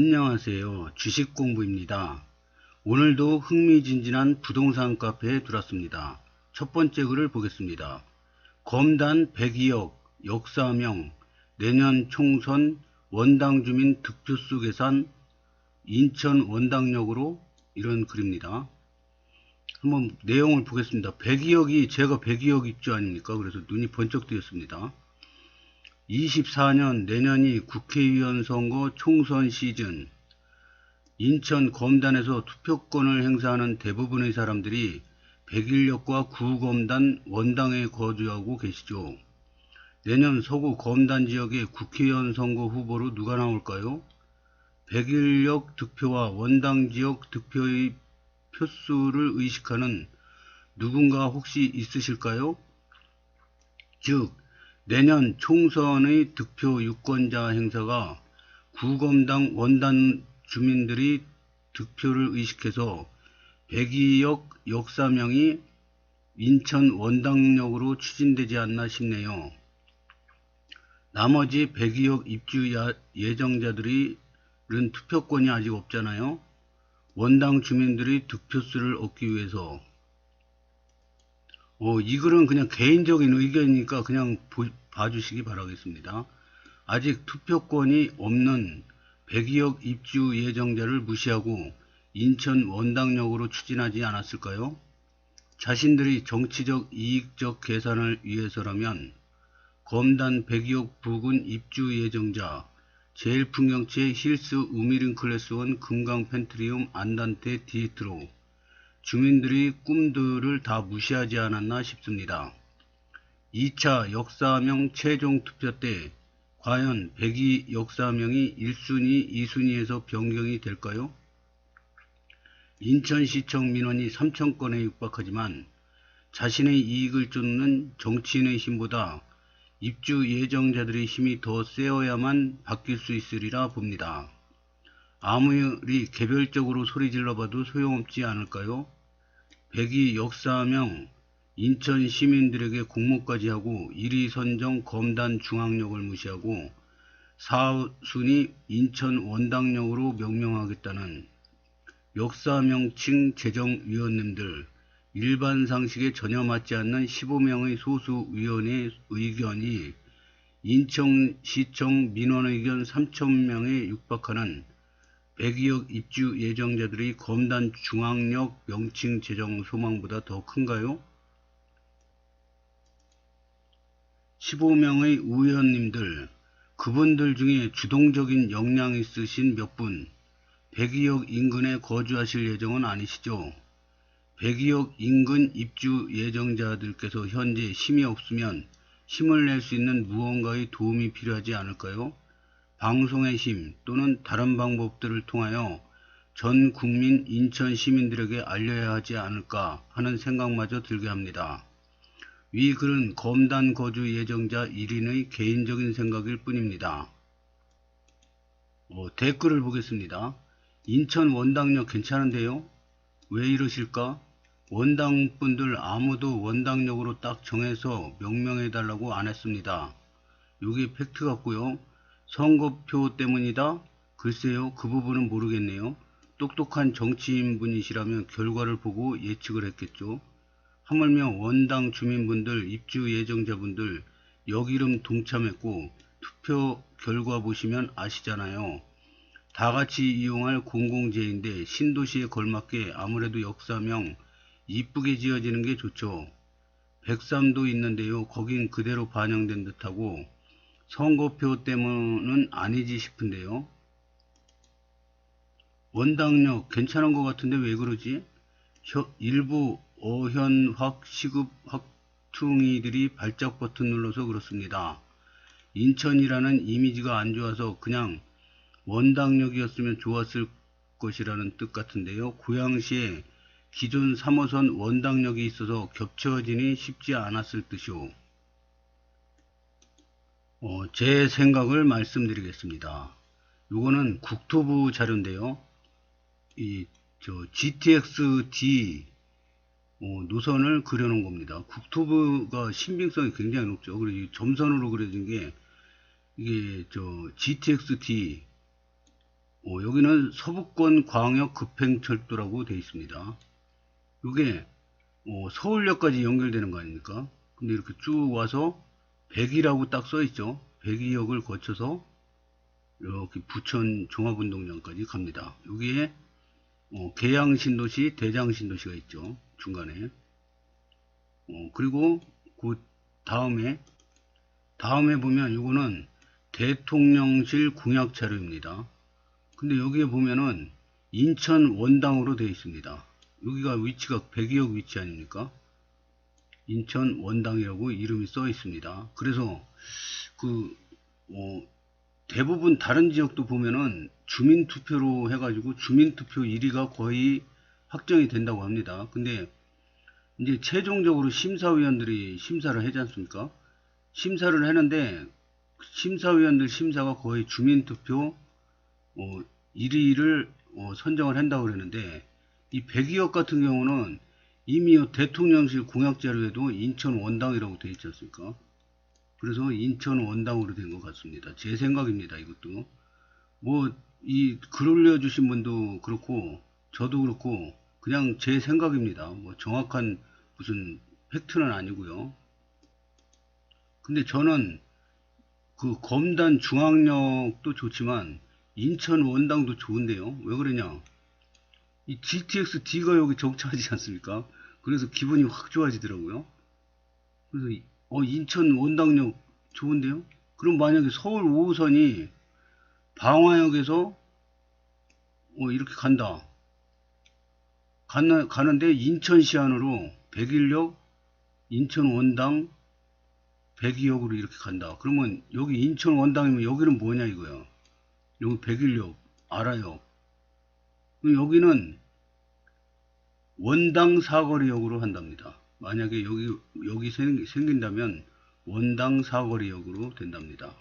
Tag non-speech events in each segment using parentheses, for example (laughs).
안녕하세요. 주식 공부입니다. 오늘도 흥미진진한 부동산 카페에 들었습니다. 첫 번째 글을 보겠습니다. 검단 102억 역사명 내년 총선 원당 주민 득표수 계산 인천 원당역으로 이런 글입니다. 한번 내용을 보겠습니다. 102억이 제가 102억 입주 아닙니까? 그래서 눈이 번쩍 뜨였습니다. 24년 내년이 국회의원 선거 총선 시즌 인천 검단에서 투표권을 행사하는 대부분의 사람들이 백일역과 구검단 원당에 거주하고 계시죠. 내년 서구 검단 지역의 국회의원 선거 후보로 누가 나올까요? 백일역 득표와 원당 지역 득표의 표수를 의식하는 누군가 혹시 있으실까요? 즉, 내년 총선의 득표 유권자 행사가 구검당 원단 주민들이 득표를 의식해서 백이역 역사명이 인천 원당역으로 추진되지 않나 싶네요. 나머지 백이역 입주 야- 예정자들이 는 투표권이 아직 없잖아요. 원당 주민들이 득표수를 얻기 위해서 어, 이 글은 그냥 개인적인 의견이니까 그냥 보- 봐주시기 바라겠습니다. 아직 투표권이 없는 102억 입주 예정자를 무시하고 인천 원당역으로 추진하지 않았을까요? 자신들이 정치적 이익적 계산을 위해서라면 검단 102억 부근 입주 예정자 제일 풍경채 힐스 우미린 클래스 원 금강 펜트리움 안단테 디에트로 주민들이 꿈들을 다 무시하지 않았나 싶습니다. 2차 역사명 최종 투표 때 과연 102 역사명이 1순위, 2순위에서 변경이 될까요? 인천시청 민원이 3천건에 육박하지만 자신의 이익을 쫓는 정치인의 힘보다 입주 예정자들의 힘이 더 세어야만 바뀔 수 있으리라 봅니다. 아무리 개별적으로 소리질러 봐도 소용없지 않을까요? 백이 역사명 인천 시민들에게 공모까지 하고 1위 선정 검단 중앙역을 무시하고 4순위 인천 원당역으로 명명하겠다는 역사 명칭 재정위원님들 일반 상식에 전혀 맞지 않는 15명의 소수 위원의 의견이 인천시청 민원 의견 3천명에 육박하는 102억 입주 예정자들의 검단 중앙역 명칭 제정 소망보다 더 큰가요? 15명의 의원님들, 그분들 중에 주동적인 역량 있으신 몇 분, 102억 인근에 거주하실 예정은 아니시죠? 102억 인근 입주 예정자들께서 현재 힘이 없으면 힘을 낼 수 있는 무언가의 도움이 필요하지 않을까요? 방송의 힘 또는 다른 방법들을 통하여 전 국민 인천 시민들에게 알려야 하지 않을까 하는 생각마저 들게 합니다. 위 글은 검단 거주 예정자 1인의 개인적인 생각일 뿐입니다. 어, 댓글을 보겠습니다. 인천 원당역 괜찮은데요? 왜 이러실까? 원당분들 아무도 원당역으로 딱 정해서 명명해달라고 안 했습니다. 요게 팩트 같고요. 선거표 때문이다? 글쎄요, 그 부분은 모르겠네요. 똑똑한 정치인 분이시라면 결과를 보고 예측을 했겠죠. 하물며 원당 주민분들, 입주 예정자분들 역 이름 동참했고 투표 결과 보시면 아시잖아요. 다 같이 이용할 공공재인데 신도시에 걸맞게 아무래도 역사명 이쁘게 지어지는 게 좋죠. 백삼도 있는데요. 거긴 그대로 반영된 듯하고 선거표 때문은 아니지 싶은데요. 원당역 괜찮은 것 같은데 왜 그러지? 혀- 일부 어현확 시급 확퉁이들이 발작 버튼 눌러서 그렇습니다. 인천이라는 이미지가 안 좋아서 그냥 원당역이었으면 좋았을 것이라는 뜻 같은데요. 고양시에 기존 3호선 원당역이 있어서 겹쳐지니 쉽지 않았을 듯이오. 어, 제 생각을 말씀드리겠습니다. 요거는 국토부 자료인데요. 이, 저, GTX-D 어, 노선을 그려놓은 겁니다. 국토부가 신빙성이 굉장히 높죠. 그리고 이 점선으로 그려진 게, 이게, 저, GTX-D, 어, 여기는 서북권 광역 급행철도라고 되어 있습니다. 이게 어, 서울역까지 연결되는 거 아닙니까? 근데 이렇게 쭉 와서 백이라고 딱 써 있죠. 백이역을 거쳐서 이렇게 부천 종합운동장까지 갑니다. 여기에 어, 계양신도시, 대장신도시가 있죠. 중간에. 어, 그리고 그 다음에 다음에 보면 이거는 대통령실 공약 자료입니다. 근데 여기에 보면은 인천 원당으로 되어 있습니다. 여기가 위치가 백이역 위치 아닙니까? 인천 원당이라고 이름이 써 있습니다. 그래서 그 어, 대부분 다른 지역도 보면은 주민투표로 해가지고 주민투표 1위가 거의 확정이 된다고 합니다. 근데 이제 최종적으로 심사위원들이 심사를 하지 않습니까? 심사를 하는데 심사위원들 심사가 거의 주민투표 어, 1위를 어, 선정을 한다고 그러는데 이 백이역 같은 경우는 이미 대통령실 공약 자료에도 인천 원당이라고 되어 있지 않습니까? 그래서 인천 원당으로 된 것 같습니다. 제 생각입니다. 이것도 뭐 이 글 올려주신 분도 그렇고 저도 그렇고 그냥 제 생각입니다. 뭐 정확한 무슨 팩트는 아니고요. 근데 저는 그 검단 중앙역도 좋지만 인천 원당도 좋은데요. 왜 그러냐? 이 GTX D가 여기 정차하지 않습니까? 그래서 기분이 확 좋아지더라고요. 그래서 이- 어 인천 원당역 좋은데요? 그럼 만약에 서울 5호선이 방화역에서 어 이렇게 간다. 가나, 가는데 인천시 안으로 백일역, 인천 원당, 백이역으로 이렇게 간다. 그러면 여기 인천 원당이면 여기는 뭐냐 이거야. 여기 백일역, 알아요. 그럼 여기는 원당 사거리역으로 한답니다. 만약에 여기 여기 생, 생긴다면 원당 사거리역으로 된답니다.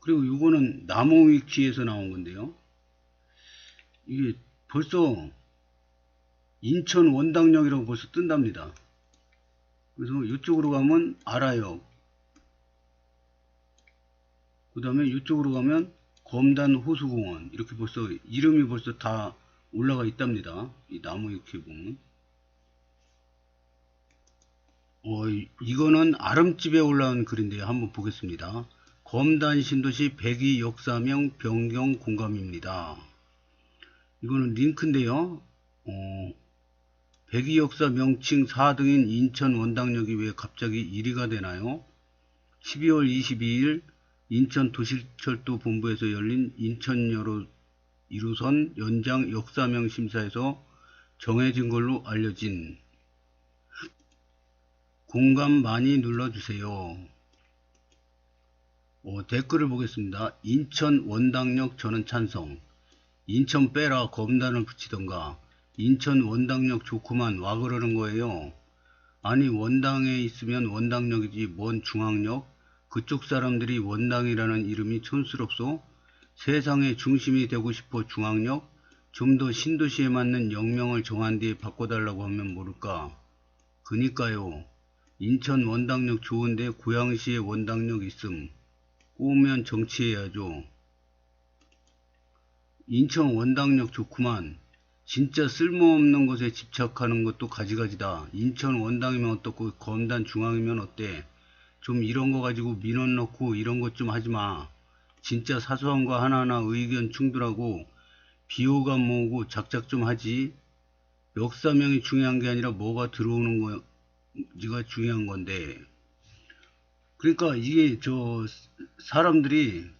그리고 이거는 나무위키에서 나온 건데요. 이게 벌써 인천 원당역이라고 벌써 뜬답니다. 그래서 이쪽으로 가면 아라역, 그 다음에 이쪽으로 가면 검단 호수공원 이렇게 벌써 이름이 벌써 다 올라가 있답니다. 이 나무 이렇게 보면. 어, 이- 이거는 아름집에 올라온 글인데요. 한번 보겠습니다. 검단 신도시 백이 역사명 변경 공감입니다. 이거는 링크인데요. 어, 백이 역사 명칭 4등인 인천 원당역이 왜 갑자기 1위가 되나요? 12월 22일 인천 도시철도 본부에서 열린 인천여로 1호선 연장 역사명 심사에서 정해진 걸로 알려진 공감 많이 눌러주세요. 어, 댓글을 보겠습니다. 인천 원당역 저는 찬성. 인천 빼라 검단을 붙이던가. 인천 원당역 좋구만 와 그러는 거예요. 아니 원당에 있으면 원당역이지 뭔 중앙역? 그쪽 사람들이 원당이라는 이름이 촌스럽소? 세상의 중심이 되고 싶어 중앙역? 좀 더 신도시에 맞는 역명을 정한 뒤에 바꿔달라고 하면 모를까? 그니까요. 인천 원당역 좋은데 고양시에 원당역 있음. 꼬우면 정치해야죠. 인천 원당역 좋구만. 진짜 쓸모없는 것에 집착하는 것도 가지가지다. 인천 원당이면 어떻고 검단 중앙이면 어때? 좀 이런 거 가지고 민원 넣고 이런 것 좀 하지 마. 진짜 사소한 거 하나하나 의견 충돌하고 비호감 모으고 작작 좀 하지. 역사명이 중요한 게 아니라 뭐가 들어오는 거가 중요한 건데. 그러니까 이게 저 사람들이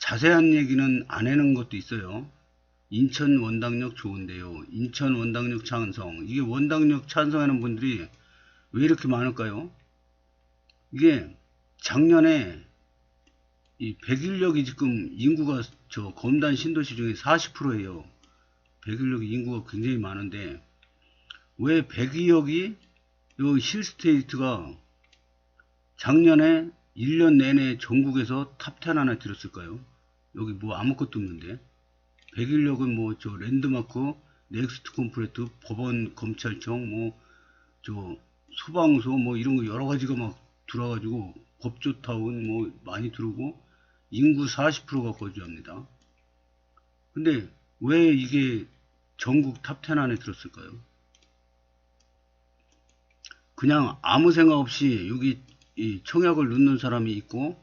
자세한 얘기는 안 해는 것도 있어요. 인천 원당역 좋은데요. 인천 원당역 찬성. 이게 원당역 찬성하는 분들이 왜 이렇게 많을까요? 이게 작년에 이 백일역이 지금 인구가 저 검단 신도시 중에 40%예요. 백일역 인구가 굉장히 많은데 왜 백이역이 요 힐스테이트가 작년에 1년 내내 전국에서 탑10 하나 들었을까요? 여기 뭐 아무것도 없는데 백일역은 뭐 저 랜드마크, 넥스트 콤프레트, 법원, 검찰청, 뭐 저 소방서 뭐 이런 거 여러 가지가 막 들어가지고 법조타운 뭐 많이 들어오고 인구 40%가 거주합니다. 근데 왜 이게 전국 탑10 안에 들었을까요? 그냥 아무 생각 없이 여기 이 청약을 넣는 사람이 있고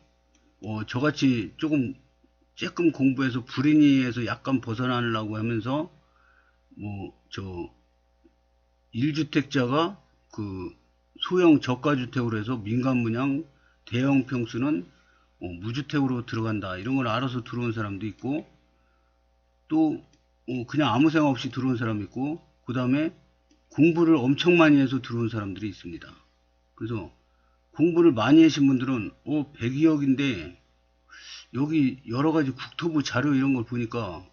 어, 저같이 조금 조금 공부해서 불인이에서 약간 벗어나려고 하면서 뭐 저 1주택자가 그 소형 저가주택으로 해서 민간 분양 대형 평수는 어, 무주택으로 들어간다 이런 걸 알아서 들어온 사람도 있고 또 어, 그냥 아무 생각 없이 들어온 사람이 있고 그 다음에 공부를 엄청 많이 해서 들어온 사람들이 있습니다. 그래서 공부를 많이 하신 분들은 어 102억인데 여기 여러 가지 국토부 자료 이런 걸 보니까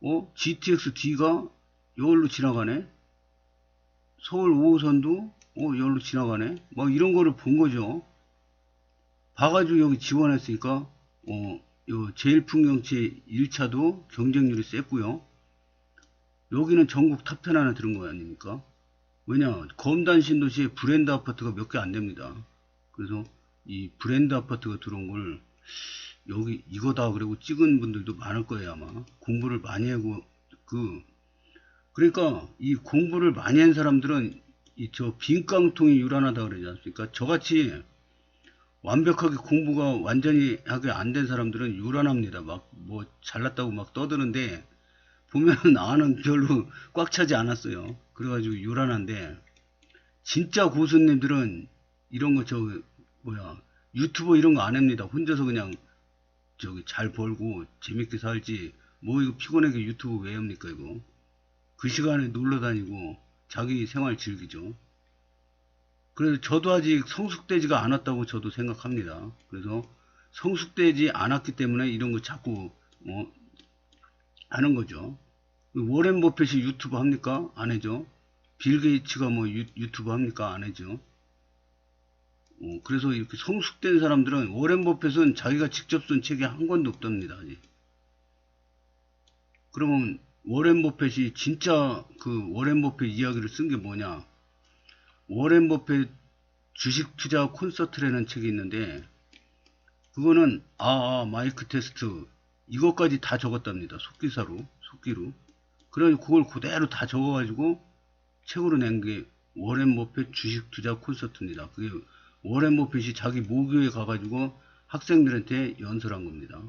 어 GTX D가 여기로 지나가네 서울 5호선도 어 여기로 지나가네 막 이런 거를 본 거죠. 봐가지고 여기 지원했으니까 어, 요 제일풍경채 1차도 경쟁률이 셌고요. 여기는 전국 탑10 안에 들은 거 아닙니까? 왜냐 검단 신도시에 브랜드 아파트가 몇 개 안 됩니다. 그래서 이 브랜드 아파트가 들어온 걸 여기 이거다 그리고 찍은 분들도 많을 거예요 아마 공부를 많이 하고 그 그러니까 이 공부를 많이 한 사람들은 이 저 빈깡통이 유란하다 그러지 않습니까? 저같이 완벽하게 공부가 완전히 하게 안 된 사람들은 유란합니다. 막 뭐 잘났다고 막 떠드는데 보면은 (laughs) 아는 별로 꽉 차지 않았어요. 그래가지고 유란한데 진짜 고수님들은 이런 거 저 뭐야 유튜버 이런 거 안 합니다. 혼자서 그냥 저기 잘 벌고 재밌게 살지 뭐 이거 피곤하게 유튜브 왜 합니까 이거 그 시간에 놀러 다니고 자기 생활 즐기죠. 그래서 저도 아직 성숙되지가 않았다고 저도 생각합니다. 그래서 성숙되지 않았기 때문에 이런 거 자꾸 뭐 하는 거죠. 워렌 버핏이 유튜브 합니까? 안 해죠. 빌 게이츠가 뭐 유, 유튜브 합니까? 안 해죠. 어, 그래서 이렇게 성숙된 사람들은 워렌 버핏은 자기가 직접 쓴 책이 한 권도 없답니다. 아직. 그러면 워렌 버핏이 진짜 그 워렌 버핏 이야기를 쓴 게 뭐냐? 워렌 버핏 주식 투자 콘서트라는 책이 있는데 그거는 아, 아, 마이크 테스트 이것까지 다 적었답니다. 속기사로 속기로. 그래서 그걸 그대로 다 적어가지고 책으로 낸 게 워렌 버핏 주식 투자 콘서트입니다. 그게 워렌 버핏이 자기 모교에 가가지고 학생들한테 연설한 겁니다.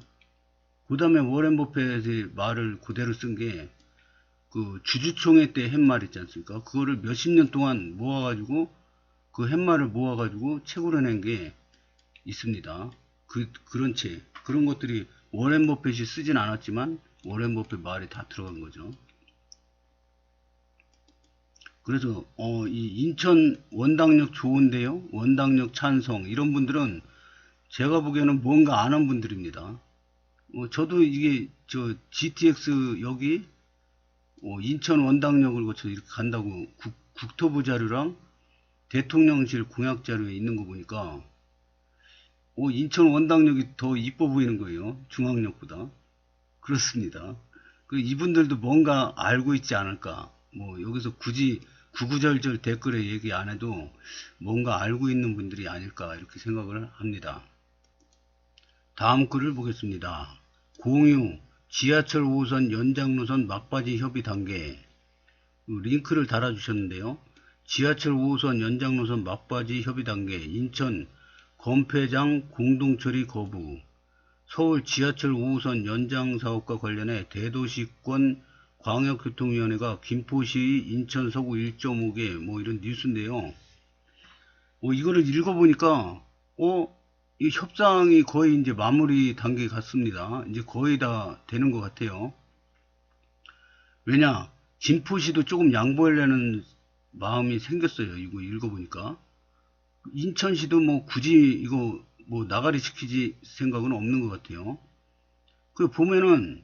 그 다음에 워렌 버핏의 말을 그대로 쓴 게 그 주주총회 때 한 말 있지 않습니까? 그거를 몇십 년 동안 모아가지고 그 햇말을 모아가지고 책으로 낸 게 있습니다. 그, 그런 책. 그런 것들이 워렌 버핏이 쓰진 않았지만 워렌 버핏 말이 다 들어간 거죠. 그래서 어, 이 인천 원당역 좋은데요. 원당역 찬성 이런 분들은 제가 보기에는 뭔가 아는 분들입니다. 어, 저도 이게 저 GTX 여기 어, 인천 원당역을 거쳐 이렇게 간다고 국, 국토부 자료랑 대통령실 공약 자료에 있는 거 보니까 어, 인천 원당역이 더 이뻐 보이는 거예요. 중앙역보다. 그렇습니다. 그 이분들도 뭔가 알고 있지 않을까. 뭐 여기서 굳이 구구절절 댓글에 얘기 안 해도 뭔가 알고 있는 분들이 아닐까 이렇게 생각을 합니다. 다음 글을 보겠습니다. 공유 지하철 5호선 연장 노선 막바지 협의 단계 그 링크를 달아주셨는데요. 지하철 5호선 연장 노선 막바지 협의 단계 인천 검폐장 공동처리 거부 서울 지하철 5호선 연장 사업과 관련해 대도시권 광역교통위원회가 김포시 인천 서구 1.5개 뭐 이런 뉴스인데요. 어, 이거를 읽어보니까 어, 이 협상이 거의 이제 마무리 단계에 갔습니다. 이제 거의 다 되는 것 같아요. 왜냐, 김포시도 조금 양보하려는 마음이 생겼어요. 이거 읽어보니까. 인천시도 뭐 굳이 이거 뭐 나가리 시키지 생각은 없는 것 같아요. 그 보면은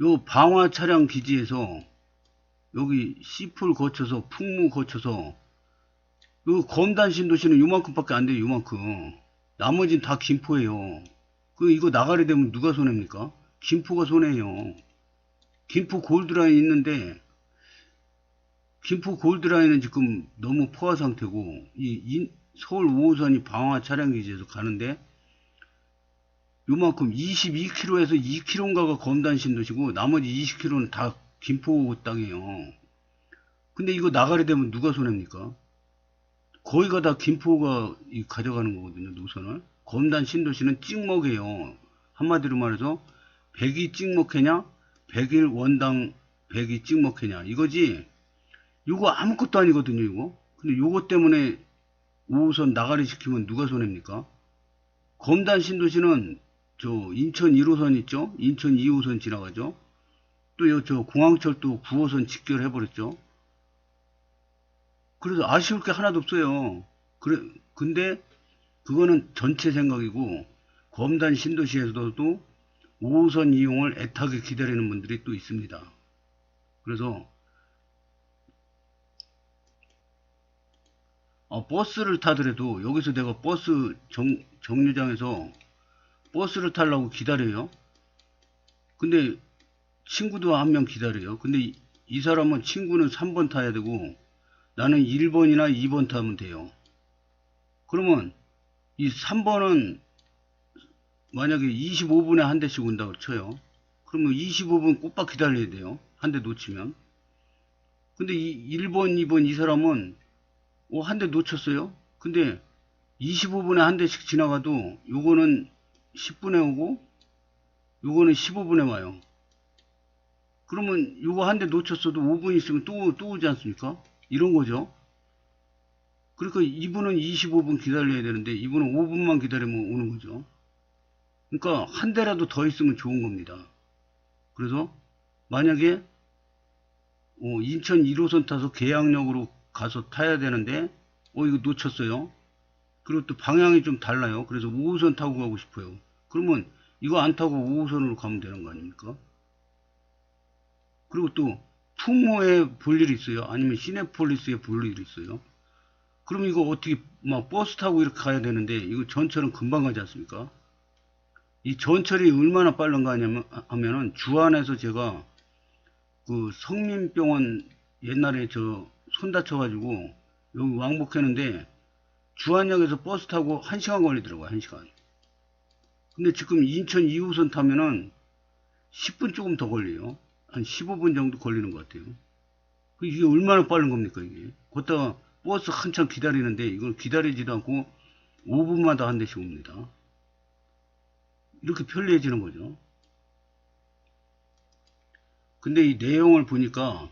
요 방화 차량 기지에서 여기 시풀 거쳐서 풍무 거쳐서 요 검단 신도시는 요만큼밖에 안 돼요. 요만큼. 나머지는 다 김포예요. 그 이거 나가리 되면 누가 손해입니까? 김포가 손해예요. 김포 골드라인 있는데 김포 골드라인은 지금 너무 포화 상태고 이 인- 서울 5호선이 방화 차량 기지에서 가는데 요만큼 22km에서 2km인가가 검단 신도시고 나머지 20km는 다 김포 땅이에요. 근데 이거 나가게 되면 누가 손해입니까? 거기가 다 김포가 이 가져가는 거거든요, 노선을. 검단 신도시는 찍먹이에요. 한마디로 말해서 100이 찍먹해냐, 100일 원당 100이 찍먹해냐 이거지. 이거 아무것도 아니거든요, 이거. 근데 요거 때문에 5호선 나가리 시키면 누가 손해입니까? 검단 신도시는 저 인천 1호선 있죠? 인천 2호선 지나가죠? 또요저 공항철도 9호선 직결해버렸죠? 그래서 아쉬울 게 하나도 없어요. 그래, 근데 그거는 전체 생각이고, 검단 신도시에서도 5호선 이용을 애타게 기다리는 분들이 또 있습니다. 그래서, 어, 버스를 타더라도 여기서 내가 버스 정, 정류장에서 버스를 타려고 기다려요. 근데 친구도 한 명 기다려요. 근데 이, 이 사람은 친구는 3번 타야 되고 나는 1번이나 2번 타면 돼요. 그러면 이 3번은 만약에 25분에 한 대씩 온다고 쳐요. 그러면 25분 꼬박 기다려야 돼요. 한 대 놓치면. 근데 이 1번, 2번 이 사람은 어, 한 대 놓쳤어요. 근데 25분에 한 대씩 지나가도 요거는 10분에 오고 요거는 15분에 와요. 그러면 요거 한 대 놓쳤어도 5분 있으면 또, 또 오지 않습니까? 이런 거죠. 그러니까 이분은 25분 기다려야 되는데 이분은 5분만 기다리면 오는 거죠. 그러니까 한 대라도 더 있으면 좋은 겁니다. 그래서 만약에 어, 인천 1호선 타서 계양역으로 가서 타야 되는데 어 이거 놓쳤어요. 그리고 또 방향이 좀 달라요. 그래서 5호선 타고 가고 싶어요. 그러면 이거 안 타고 5호선으로 가면 되는 거 아닙니까? 그리고 또 풍호에 볼 일이 있어요. 아니면 시내폴리스에 볼 일이 있어요. 그럼 이거 어떻게 막 버스 타고 이렇게 가야 되는데 이거 전철은 금방 가지 않습니까? 이 전철이 얼마나 빠른가 하냐면 하면은 주안에서 제가 그 성민병원 옛날에 저 손 다쳐가지고 여기 왕복했는데 주안역에서 버스 타고 1시간 걸리더라고요 1시간. 근데 지금 인천 2호선 타면은 10분 조금 더 걸려요. 한 15분 정도 걸리는 것 같아요. 그 이게 얼마나 빠른 겁니까 이게? 걷다가 버스 한참 기다리는데 이걸 기다리지도 않고 5분마다 한 대씩 옵니다. 이렇게 편리해지는 거죠. 근데 이 내용을 보니까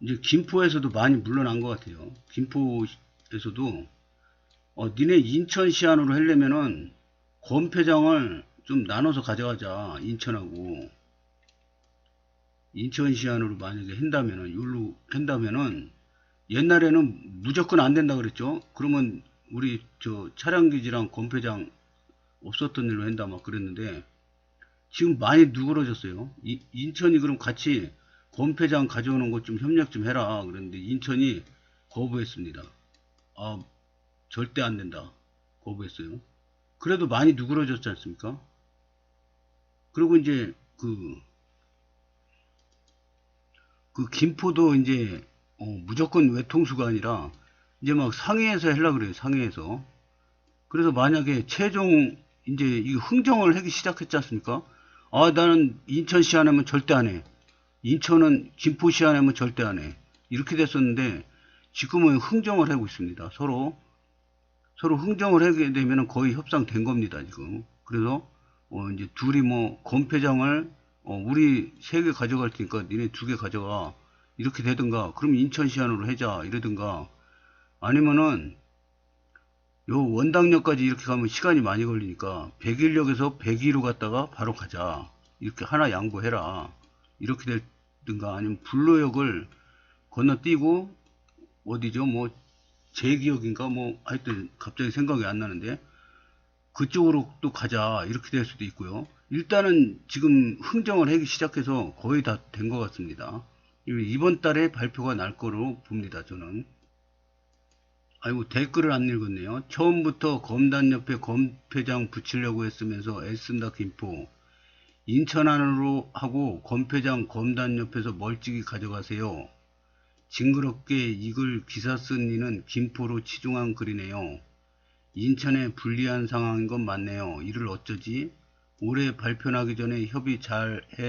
이제 김포에서도 많이 물러난 것 같아요. 김포 에서도 어, 니네 인천 시안으로 하려면은 권폐장을 좀 나눠서 가져가자 인천하고 인천 시안으로 만약에 한다면은 율로 한다면은 옛날에는 무조건 안 된다 그랬죠. 그러면 우리 저 차량기지랑 권폐장 없었던 일로 한다 막 그랬는데 지금 많이 누그러졌어요. 이, 인천이 그럼 같이 권폐장 가져오는 것 좀 협력 좀 해라. 그랬는데 인천이 거부했습니다. 아, 절대 안 된다. 거부했어요. 그래도 많이 누그러졌지 않습니까? 그리고 이제 그, 그 김포도 이제 어, 무조건 외통수가 아니라 이제 막 상해에서 하려고 그래요. 상해에서. 그래서 만약에 최종 이제 이 흥정을 하기 시작했지 않습니까? 아, 나는 인천시 안 하면 절대 안 해. 인천은 김포시 안 하면 절대 안 해. 이렇게 됐었는데 지금은 흥정을 하고 있습니다. 서로 서로 흥정을 하게 되면 거의 협상된 겁니다. 지금. 그래서 어 이제 둘이 뭐 건폐장을 어 우리 세 개 가져갈 테니까 니네 두 개 가져가 이렇게 되든가 그럼 인천시 안으로 해자 이러든가 아니면은 요 원당역까지 이렇게 가면 시간이 많이 걸리니까 백일역에서 백이로 갔다가 바로 가자 이렇게 하나 양보해라 이렇게 될든가 아니면 불로역을 건너뛰고 어디죠 뭐 제기역인가 뭐 하여튼 갑자기 생각이 안 나는데 그쪽으로 또 가자 이렇게 될 수도 있고요 일단은 지금 흥정을 하기 시작해서 거의 다 된 것 같습니다 이번 달에 발표가 날 거로 봅니다 저는 아이고 댓글을 안 읽었네요. 처음부터 검단 옆에 검폐장 붙이려고 했으면서 애쓴다 김포. 인천 안으로 하고 검폐장 검단 옆에서 멀찍이 가져가세요. 징그럽게 이글 기사 쓴 이는 김포로 치중한 글이네요. 인천에 불리한 상황인 건 맞네요. 이를 어쩌지? 올해 발표나기 전에 협의 잘 해